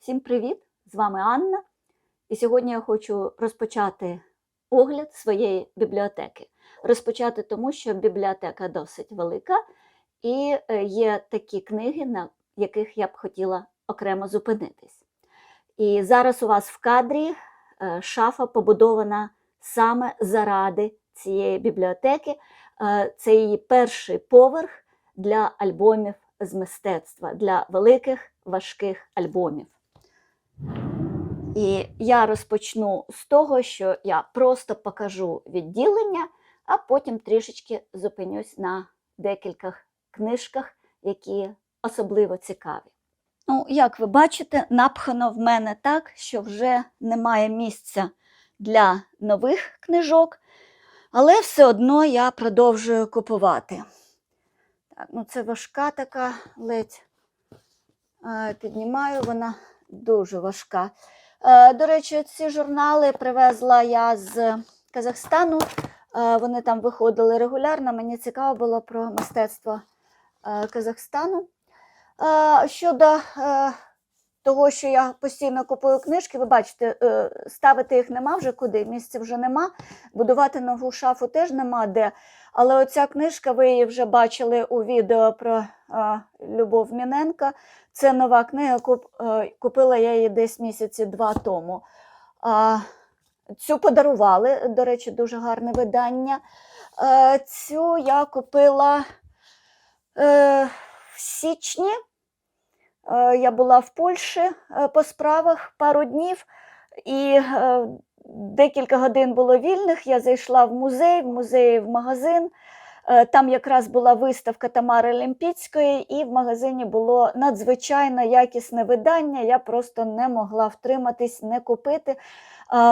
Всім привіт! З вами Анна. І сьогодні я хочу розпочати огляд своєї бібліотеки. Розпочати тому, що бібліотека досить велика, і е, є такі книги, на яких я б хотіла окремо зупинитись. І зараз у вас в кадрі е, шафа побудована саме заради цієї бібліотеки. Е, Це її перший поверх для альбомів з мистецтва, для великих важких альбомів. І я розпочну з того, що я просто покажу відділення, а потім трішечки зупинюсь на декількох книжках, які особливо цікаві. Ну, як ви бачите, напхано в мене так, що вже немає місця для нових книжок, але все одно я продовжую купувати. Так, ну це важка така ледь е, піднімаю, вона дуже важка. Е, До речі, ці журнали привезла я з Казахстану. Е, Вони там виходили регулярно. Мені цікаво було про мистецтво е, Казахстану. Щодо того, що я постійно купую книжки, ви бачите, е, ставити їх нема вже куди, місця вже нема. Будувати нову шафу теж нема де. Але оця книжка, ви її вже бачили у відео про е, Любов Міненка. Це нова книга. Е, купила я її десь місяці два тому. Цю подарували, до речі, дуже гарне видання. Цю я купила в січні. Е, я була в Польщі е, по справах пару днів, і е, декілька годин було вільних. Я зайшла в музей, в музеї в магазин. Е, Там якраз була виставка Тамари Олімпійської, і в магазині було надзвичайно якісне видання. Я просто не могла втриматись, не купити.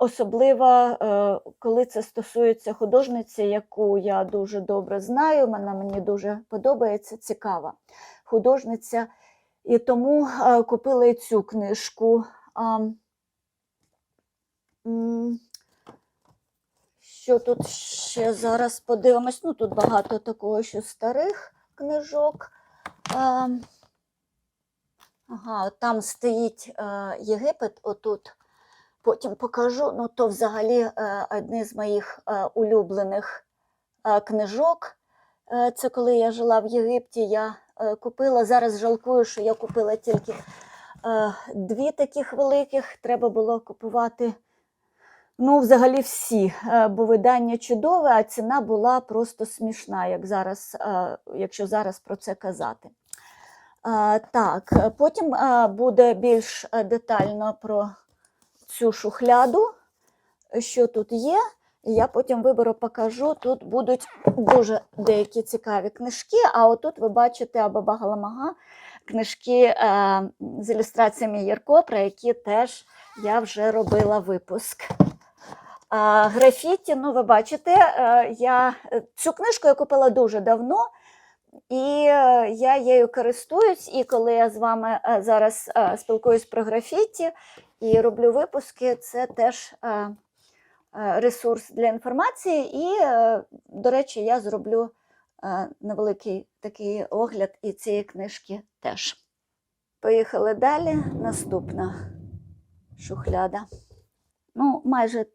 Особливо, е, коли це стосується художниці, яку я дуже добре знаю, вона мені дуже подобається, цікава художниця. І тому е, купила і цю книжку. Що тут ще зараз подивимось? Ну, тут багато такого, що старих книжок. Ага, там стоїть е, Єгипет, отут. Потім покажу. Ну, то взагалі е, одні з моїх улюблених книжок. Це коли я жила в Єгипті, я купила. Зараз жалкую, що я купила тільки е, дві таких великих. Треба було купувати. Ну, взагалі всі, е, бо видання чудове, а ціна була просто смішна, як зараз, е, якщо зараз про це казати. Е, Так, е, потім е, буде більш е, детально про цю шухляду, що тут є. Я потім виберу, покажу. Тут будуть дуже деякі цікаві книжки. А отут ви бачите Абаба Галамага, книжки е, з ілюстраціями Єрко, про які теж я вже робила випуск. А, графіті, ну ви бачите, е, я е, цю книжку я купила дуже давно, і е, я нею користуюсь. І коли я з вами зараз спілкуюсь про графіті і роблю випуски, це теж ресурс для інформації. І, е, до речі, я зроблю е, невеликий такий огляд і цієї книжки теж. Поїхали далі. Наступна шухляда. Ну, майже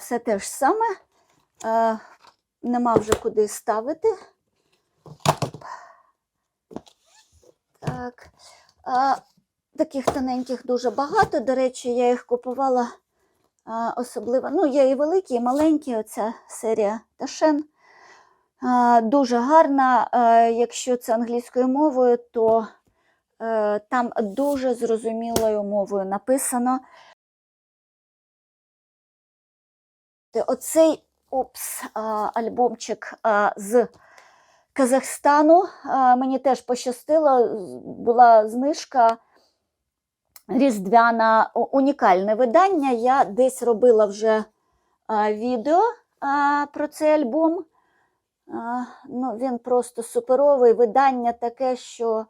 все те ж саме. Е, нема вже куди ставити. Так. Таких тоненьких дуже багато. До речі, я їх купувала особливо. Ну, є і великі, і маленькі. Оця серія Ташен. Дуже гарна. Якщо це англійською мовою, то е, там дуже зрозумілою мовою написано. Оцей опс альбомчик з Казахстану. Мені теж пощастило, була знижка різдвяна, унікальне видання. Я десь робила вже відео про цей альбом. Ну, він просто суперовий видання таке, що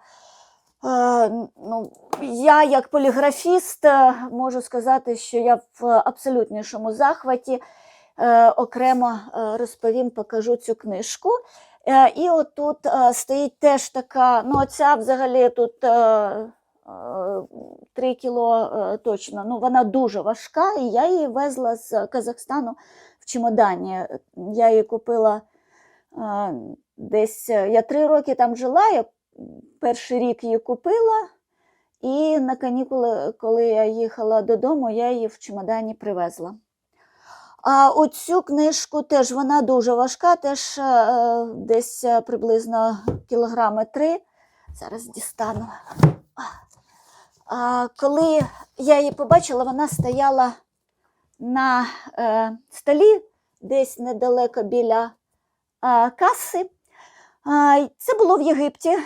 е, ну, я, як поліграфіст, е, можу сказати, що я в абсолютнішому захваті. Е, окремо е, розповім, покажу цю книжку. Е, І отут е, стоїть теж така, ну, оця взагалі тут е, 3 кіло е, точно. Ну, вона дуже важка, і я її везла з Казахстану в чемодані. Я її купила е, десь. е, Я три роки там жила, я перший рік її купила, і на канікули, коли я їхала додому, я її в чемодані привезла. А оцю книжку теж вона дуже важка, теж е, десь е, приблизно кілограми три. Зараз дістану. Коли я її побачила, вона стояла на е, столі, десь недалеко біля е, каси. Це було в Єгипті.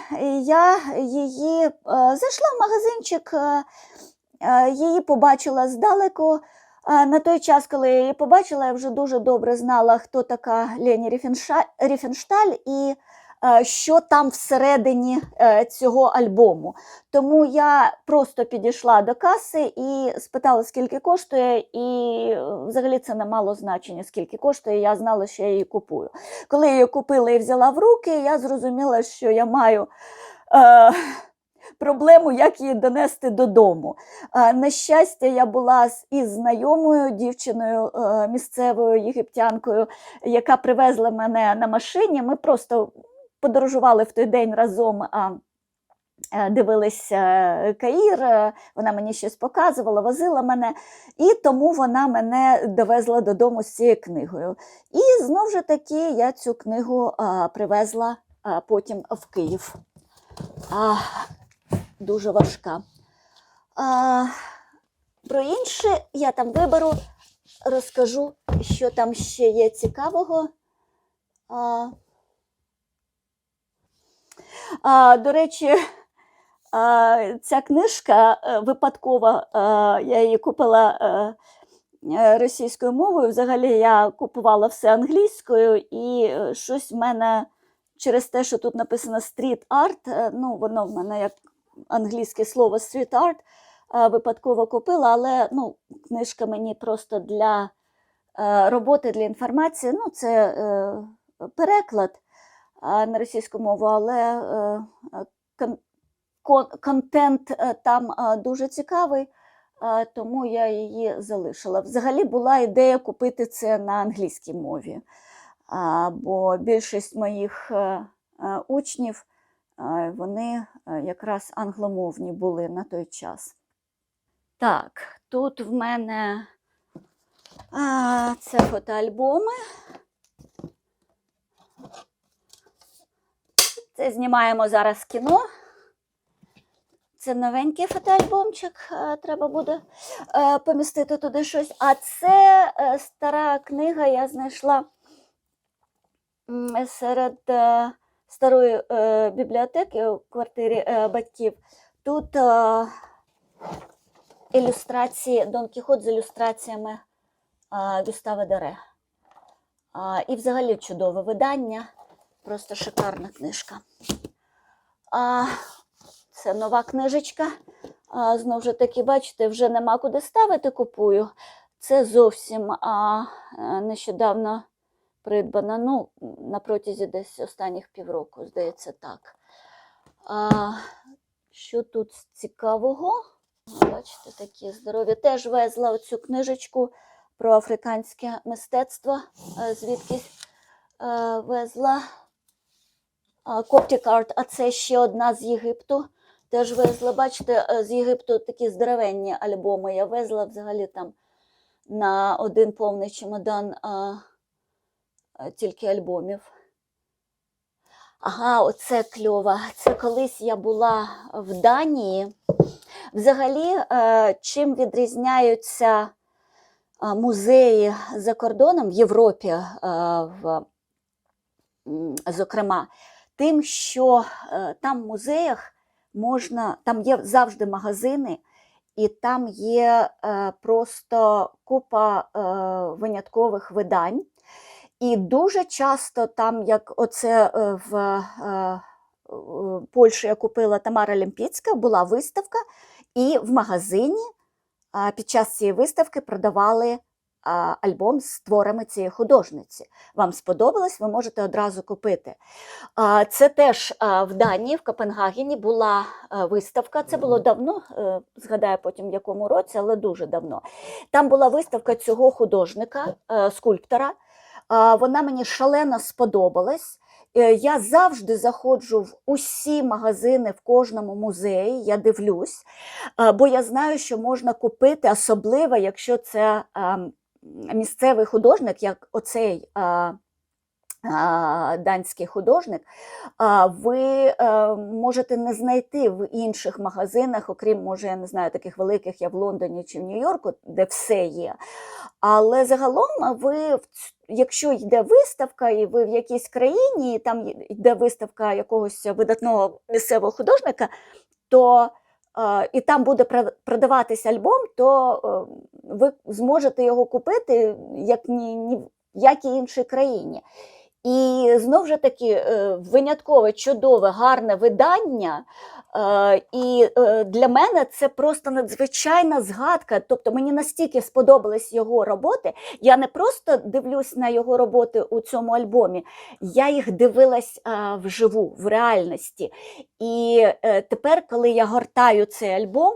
Я її е, зайшла в магазинчик, її побачила здалеку. На той час, коли я її побачила, я вже дуже добре знала, хто така Лені Ріфеншталь і що там всередині е, цього альбому. Тому я просто підійшла до каси і спитала, скільки коштує, і е, взагалі це не мало значення, скільки коштує. Я знала, що я її купую. Коли я її купила і взяла в руки, я зрозуміла, що я маю. Е, Проблему, як її донести додому. Е, На щастя, я була із знайомою дівчиною е, місцевою єгиптянкою, яка привезла мене на машині. Ми просто подорожували в той день разом. е, Дивились е, Каїр, е, вона мені щось показувала, возила мене, і тому вона мене довезла додому з цією книгою. І знову ж таки я цю книгу привезла потім в Київ. А, дуже важка. А, про інше я там виберу, розкажу, що там ще є цікавого. А, а, до речі, а, ця книжка е, випадкова, е, я її купила е, е, російською мовою. Взагалі я купувала все англійською, і щось в мене через те, що тут написано стріт арт, ну воно в мене як англійське слово стріт арт, випадково купила, але ну, книжка мені просто для роботи, для інформації. Ну, це е, переклад а, на російську мову, але е, кон- контент е, там е, дуже цікавий, е, тому я її залишила. Взагалі була ідея купити це на англійській мові, бо більшість моїх е, е, учнів е, вони е, якраз англомовні були на той час. Так, тут в мене а, це фотоальбоми. Знімаємо зараз кіно. Це новенький фотоальбомчик, е, треба буде е, помістити туди щось. А це е, стара книга я знайшла серед старої бібліотеки у квартирі батьків. Тут ілюстрації, Дон Кіхот з ілюстраціями Гюстава Дере. І взагалі чудове видання, просто шикарна книжка. А, це нова книжечка. А, знову ж таки, бачите, вже нема куди ставити, купую. Це зовсім а, е, нещодавно придбана, ну, на протязі десь останніх півроку, здається, так. А, що тут цікавого? Бачите, такі здорові. Теж везла оцю книжечку про африканське мистецтво, е, звідкись е, везла Coptic а це ще одна з Єгипту. Теж везла, бачите, е, з Єгипту такі здоровенні альбоми. Я везла взагалі там на один повний чемодан а, а, тільки альбомів. Ага, оце кльово. Це колись я була в Данії. Взагалі, е, чим відрізняються е, музеї за кордоном в Європі, е, в, зокрема, тим, що е, там в музеях можна, там є завжди магазини, і там є е, просто купа е, виняткових видань. І дуже часто там, як оце в Польщі я купила Тамара Лімпіцька, була виставка, і в магазині під час цієї виставки продавали альбом з творами цієї художниці. Вам сподобалось, ви можете одразу купити. Це теж в Данії, в Копенгагені була виставка. Це було давно, е, згадаю потім в якому році, але дуже давно. Там була виставка цього художника, е, скульптора. Вона мені шалено сподобалась. Е, Я завжди заходжу в усі магазини в кожному музеї, я дивлюсь, бо я знаю, що можна купити, особливо, якщо це е, місцевий художник, як оцей е, а, данський художник, а, ви е, можете не знайти в інших магазинах, окрім, може, я не знаю, таких великих, як в Лондоні чи в Нью-Йорку, де все є. Але загалом ви, якщо йде виставка, і ви в якійсь країні, і там йде виставка якогось видатного місцевого художника, то і там буде продаватись альбом, то е, ви зможете його купити як ні, ні в якій іншій країні. І знову ж таки е, виняткове, чудове, гарне видання. Е, І е, для мене це просто надзвичайна згадка. Тобто мені настільки сподобались його роботи. Я не просто дивлюсь на його роботи у цьому альбомі, я їх дивилась е, вживу, в реальності. І тепер, коли я гортаю цей альбом,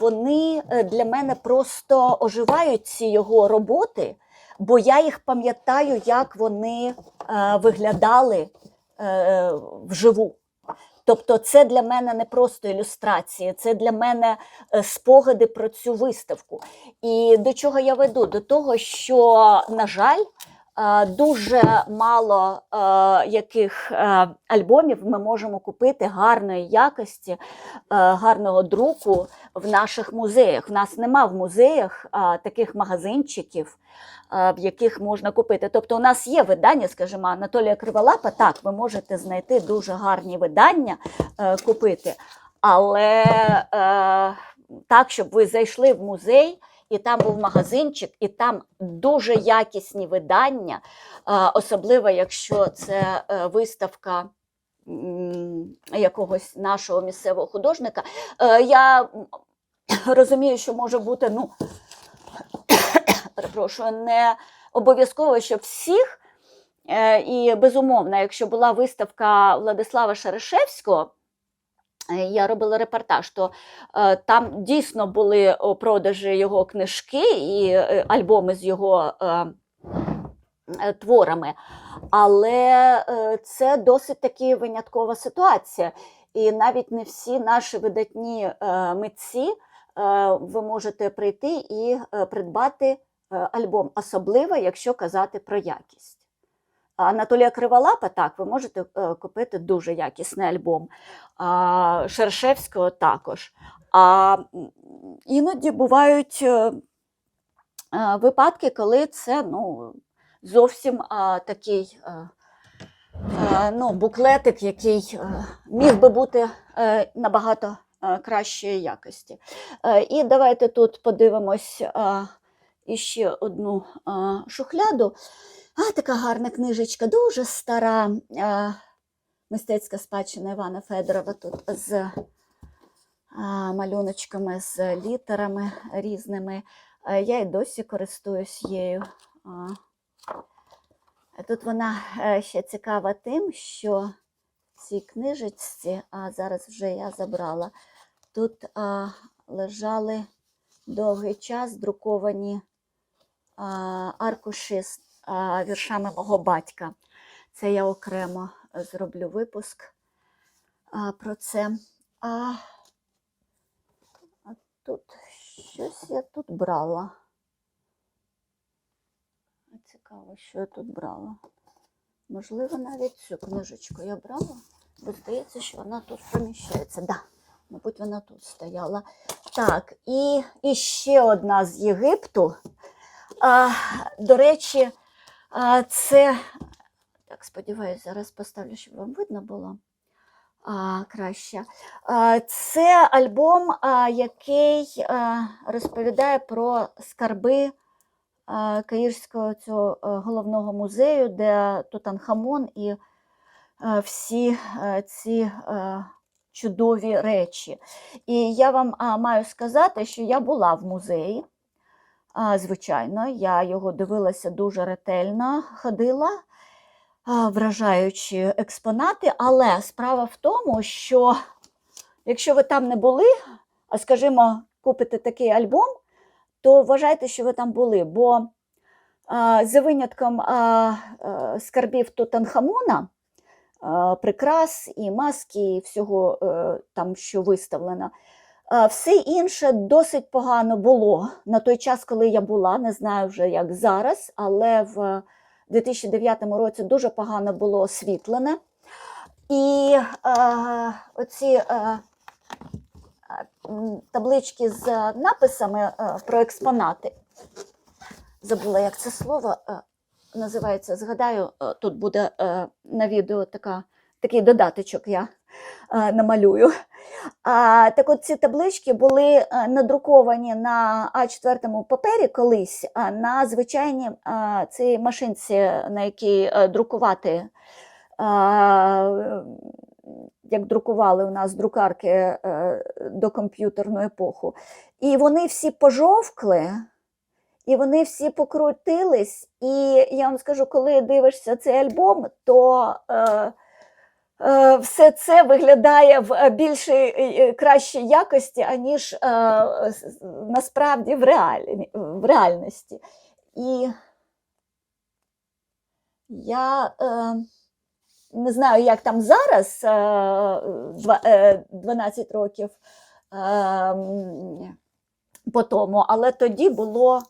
вони для мене просто оживають ці його роботи бо я їх пам'ятаю, як вони виглядали вживу. Тобто, це для мене не просто ілюстрації, це для мене е, спогади про цю виставку. І до чого я веду? До того, що, на жаль, дуже мало е, яких е, альбомів ми можемо купити гарної якості, е, гарного друку в наших музеях. У нас нема в музеях е, таких магазинчиків, е, в яких можна купити. Тобто, у нас є видання, скажімо, Анатолія Криволапа, так, ви можете знайти дуже гарні видання, е, купити, але е, так, щоб ви зайшли в музей. І там був магазинчик, і там дуже якісні видання, особливо якщо це е, виставка якогось нашого місцевого художника. Е, Я розумію, що може бути, ну, перепрошую, не обов'язково, що всіх. Е, І безумовно, якщо була виставка Владислава Шерешевського, я робила репортаж, то е, там дійсно були продажі його книжки і е, альбоми з його е, е, творами. Але е, це досить таки виняткова ситуація. І навіть не всі наші видатні е, митці е, ви можете прийти і е, придбати е, альбом, особливо якщо казати про якість. Анатолія Криволапа, так, ви можете е, купити дуже якісний альбом. Шершевського також. А іноді бувають е, е, випадки, коли це ну, зовсім такий ну, буклетик, який міг би бути набагато кращої якості. І давайте тут подивимось іще одну шухляду. А, така гарна книжечка, дуже стара е, мистецька спадщина Івана Федорова тут з е, малюночками, з літерами різними. Е, Я й досі користуюсь її. А, Тут вона е, ще цікава тим, що в цій книжечці, а зараз вже я забрала, тут а, лежали довгий час друковані а, аркуші а, віршами мого батька. Це я окремо зроблю випуск про це. А, тут щось я тут брала. Цікаво, що я тут брала. Можливо, навіть цю книжечку я брала, бо здається, що вона тут поміщається. Да, мабуть, вона тут стояла. Так, і, і ще одна з Єгипту. А, до речі, це. Так, сподіваюся, зараз поставлю, щоб вам видно було а, краще. А, це альбом, а, який а, розповідає про скарби а, Каїрського цього головного музею, де Тутанхамон і а, всі а, ці а, чудові речі. І я вам а, маю сказати, що я була в музеї. Звичайно, я його дивилася дуже ретельно, ходила, вражаючи експонати, але справа в тому, що якщо ви там не були, а скажімо, купите такий альбом, то вважайте, що ви там були. Бо за винятком скарбів Тутанхамона, прикрас і маски, і всього е, там, що виставлено. Все інше досить погано було на той час, коли я була, не знаю вже як зараз, але в 2009 році дуже погано було освітлене. І е, оці е, таблички з написами е, про експонати. Забула, як це слово е, називається. Згадаю, е, тут буде на відео така, такий додаточок я намалюю. А, так от ці таблички були е, надруковані на А4 папері колись, на звичайній е, цій машинці, на якій е, друкувати. е, Як друкували у нас друкарки е, до комп'ютерну епоху. І вони всі пожовкли, і вони всі покрутились. І я вам скажу, коли дивишся цей альбом, то е, е, все це виглядає в е, більшій е, кращій якості, аніж е, насправді в, реалі, в реальності. І я е, не знаю, як там зараз, е, два- е, 12 років е, по тому, але тоді було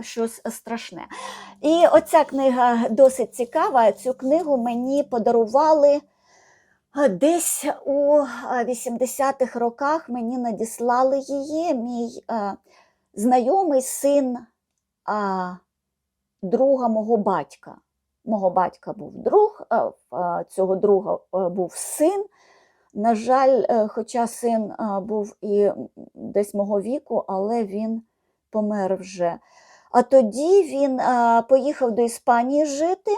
щось страшне. І оця книга досить цікава. Цю книгу мені подарували десь у 80-х роках. Мені надіслали її. Мій а, знайомий син а, друга мого батька. Мого батька був друг, а, цього друга а, був син. На жаль, е, хоча син а, був і десь мого віку, але він помер вже. А тоді він а, поїхав до Іспанії жити,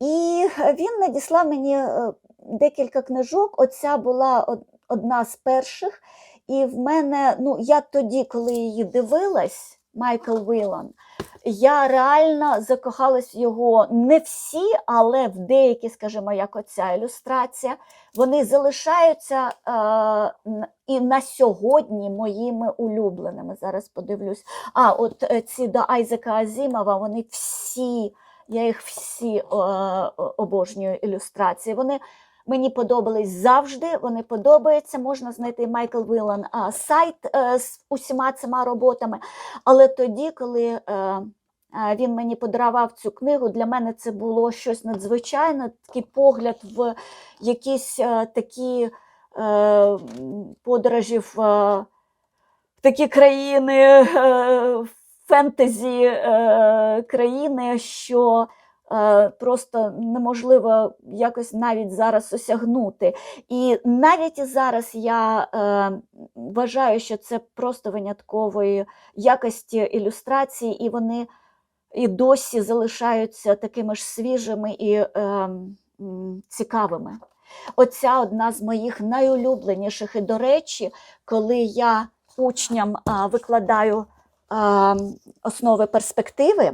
і він надіслав мені е, декілька книжок. Оця була одна з перших. І в мене, ну, я тоді, коли її дивилась, Майкл Вілан, я реально закохалась в його не всі, але в деякі, скажімо, як оця ілюстрація, вони залишаються е, і на сьогодні моїми улюбленими. Зараз подивлюсь. А, от е, ці до Айзека Азімова, вони всі, я їх всі е, обожнюю ілюстрації. Вони мені подобались завжди. Вони подобаються. Можна знайти Майкл Вілан сайт е, з усіма цими роботами. Але тоді, коли е, е, він мені подарував цю книгу, для мене це було щось надзвичайне, такий погляд в якісь такі подорожі в такі країни, фентезі країни, що просто неможливо якось навіть зараз осягнути. І навіть зараз я е, вважаю, що це просто виняткової якості ілюстрації, і вони і досі залишаються такими ж свіжими і е, цікавими. Оця одна з моїх найулюбленіших. І, до речі, коли я учням викладаю а, основи перспективи,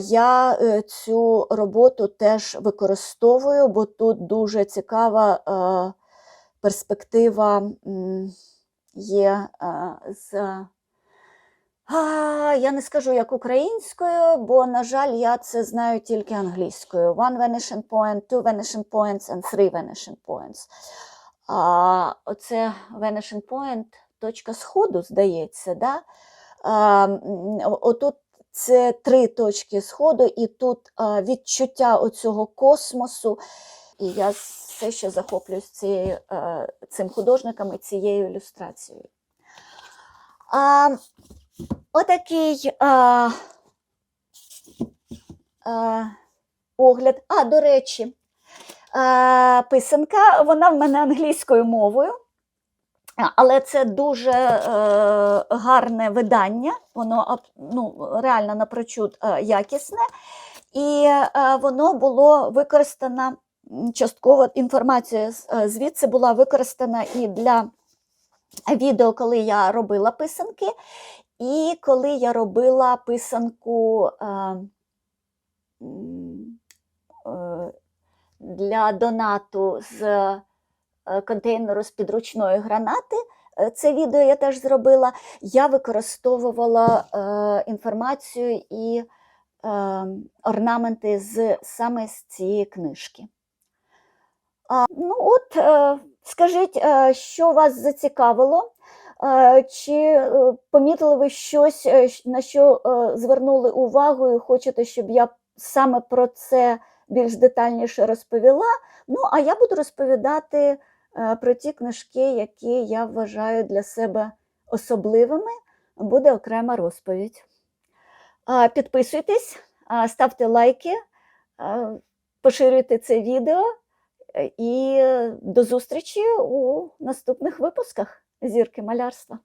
я е, цю роботу теж використовую, бо тут дуже цікава перспектива є з. А, я не скажу як українською, бо, на жаль, я це знаю тільки англійською. One vanishing point, two vanishing points and three vanishing points. А, оце vanishing point, точка сходу, здається. Да? А, отут це три точки сходу, і тут відчуття оцього космосу. І я все ще захоплююсь цією, цим художником і цією ілюстрацією. А, отакий а, а, огляд. А, до речі, а, писанка, вона в мене англійською мовою. А, Але це дуже е, гарне видання, воно ну, реально напрочуд е, якісне, і е, воно було використано частково інформація е, звідси була використана і для відео, коли я робила писанки. І коли я робила писанку е, е, для донату з е, контейнеру з підручної гранати, е, це відео я теж зробила, я використовувала е, інформацію і е, орнаменти з саме з цієї книжки. А, ну от, е, скажіть, е, що вас зацікавило? Е, Чи е, помітили ви щось, е, на що е, звернули увагу і хочете, щоб я саме про це більш детальніше розповіла? Ну, а я буду розповідати е, про ті книжки, які я вважаю для себе особливими. Буде окрема розповідь. Підписуйтесь, ставте лайки, поширюйте це відео. Е, І до зустрічі у наступних випусках зірки малярства.